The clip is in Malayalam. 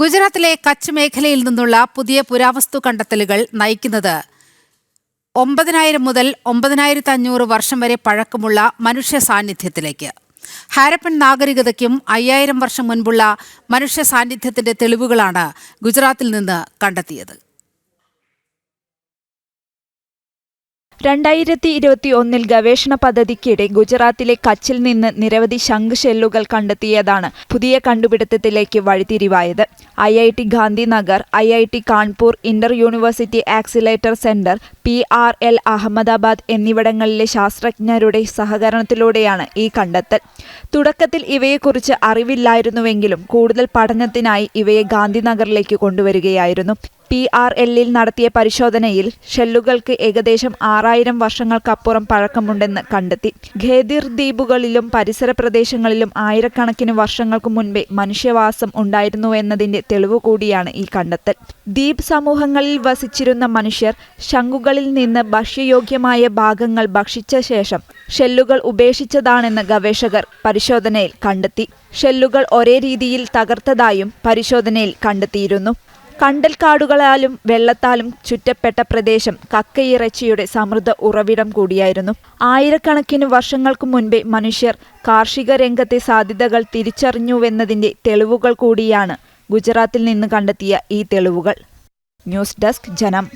ഗുജറാത്തിലെ കച്ച് മേഖലയിൽ നിന്നുള്ള പുതിയ പുരാവസ്തു കണ്ടെത്തലുകൾ നയിക്കുന്നത്. ഒമ്പതിനായിരം മുതൽ ഒമ്പതിനായിരത്തി അഞ്ഞൂറ് വർഷം വരെ പഴക്കമുള്ള മനുഷ്യ സാന്നിധ്യത്തിലേക്ക്. ഹാരപ്പൻ നാഗരികതയ്ക്കും അയ്യായിരം വർഷം മുൻപുള്ള മനുഷ്യ സാന്നിധ്യത്തിന്റെ തെളിവുകളാണ് ഗുജറാത്തിൽ നിന്ന് കണ്ടെത്തിയത്. രണ്ടായിരത്തി ഇരുപത്തി ഒന്നിൽ ഗവേഷണ പദ്ധതിക്കിടെ ഗുജറാത്തിലെ കച്ചിൽ നിന്ന് നിരവധി ശംഖ് ഷെല്ലുകൾ കണ്ടെത്തിയതാണ് പുതിയ കണ്ടുപിടുത്തത്തിലേക്ക് വഴിത്തിരിവായത്. I I T Gandhinagar I I T Kanpur inter university accelerator centre P R L Ahmedabad എന്നിവിടങ്ങളിലെ ശാസ്ത്രജ്ഞരുടെ സഹകരണത്തിലൂടെയാണ് ഈ കണ്ടെത്തൽ. തുടക്കത്തിൽ ഇവയെക്കുറിച്ച് അറിവില്ലായിരുന്നുവെങ്കിലും കൂടുതൽ പഠനത്തിനായി ഇവയെ ഗാന്ധിനഗറിലേക്ക് കൊണ്ടുവരികയായിരുന്നു. പി ആർ എല്ലിൽ നടത്തിയ പരിശോധനയിൽ ഷെല്ലുകൾക്ക് ഏകദേശം ആറായിരം വർഷങ്ങൾക്കപ്പുറം പഴക്കമുണ്ടെന്ന് കണ്ടെത്തി. ഖേദിർ ദ്വീപുകളിലും പരിസര പ്രദേശങ്ങളിലും ആയിരക്കണക്കിന് വർഷങ്ങൾക്ക് മുൻപേ മനുഷ്യവാസം ഉണ്ടായിരുന്നുവെന്നതിന്റെ തെളിവ് കൂടിയാണ് ഈ കണ്ടെത്തൽ. ദ്വീപ് സമൂഹങ്ങളിൽ വസിച്ചിരുന്ന മനുഷ്യർ ശംഖുകളിൽ നിന്ന് ഭക്ഷ്യയോഗ്യമായ ഭാഗങ്ങൾ ഭക്ഷിച്ച ശേഷം ഷെല്ലുകൾ ഉപേക്ഷിച്ചതാണെന്ന് ഗവേഷകർ പരിശോധനയിൽ കണ്ടെത്തി. ഷെല്ലുകൾ ഒരേ രീതിയിൽ തകർത്തതായും പരിശോധനയിൽ കണ്ടെത്തിയിരുന്നു. കണ്ടൽക്കാടുകളാലും വെള്ളത്താലും ചുറ്റപ്പെട്ട പ്രദേശം കക്കയിറച്ചിയുടെ സമൃദ്ധ ഉറവിടം കൂടിയായിരുന്നു. ആയിരക്കണക്കിന് വർഷങ്ങൾക്ക് മുൻപേ മനുഷ്യർ കാർഷിക രംഗത്തെ സാധ്യതകൾ തിരിച്ചറിഞ്ഞുവെന്നതിന്റെ തെളിവുകൾ കൂടിയാണ് ഗുജറാത്തിൽ നിന്ന് കണ്ടെത്തിയ ഈ തെളിവുകൾ. ന്യൂസ് ഡെസ്ക് ജനം.